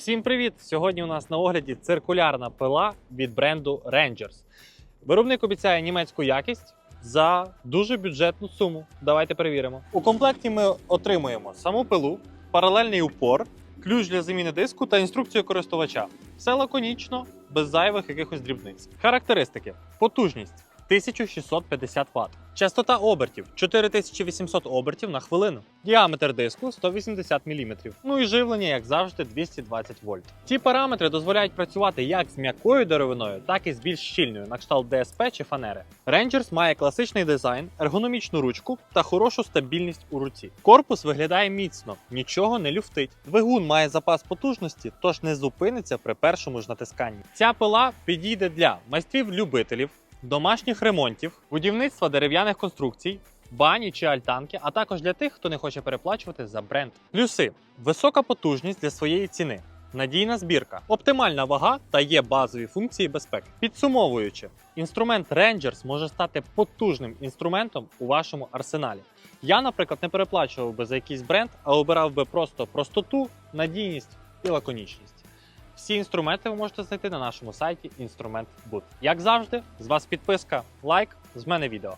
Всім привіт! Сьогодні у нас на огляді циркулярна пила від бренду Rangers. Виробник обіцяє німецьку якість за дуже бюджетну суму. Давайте перевіримо. У комплекті ми отримуємо саму пилу, паралельний упор, ключ для заміни диску та інструкцію користувача. Все лаконічно, без зайвих якихось дрібниць. Характеристики: потужність 1650 Вт. Частота обертів 4800 обертів на хвилину. Діаметр диску 180 мм. Ну і живлення, як завжди, 220 вольт. Ці параметри дозволяють працювати як з м'якою деревиною, так і з більш щільною, на кшталт ДСП чи фанери. Rangers має класичний дизайн, ергономічну ручку та хорошу стабільність у руці. Корпус виглядає міцно, нічого не люфтить. Двигун має запас потужності, тож не зупиниться при першому ж натисканні. Ця пила підійде для майстрів-любителів, домашніх ремонтів, будівництва дерев'яних конструкцій, бані чи альтанки, а також для тих, хто не хоче переплачувати за бренд. Плюси: висока потужність для своєї ціни. Надійна збірка, оптимальна вага та є базові функції безпеки. Підсумовуючи, інструмент Rangers може стати потужним інструментом у вашому арсеналі. Я, наприклад, не переплачував би за якийсь бренд, а обирав би просто простоту, надійність і лаконічність. Всі інструменти ви можете знайти на нашому сайті Інструмент Як завжди, з вас підписка, лайк, з мене відео.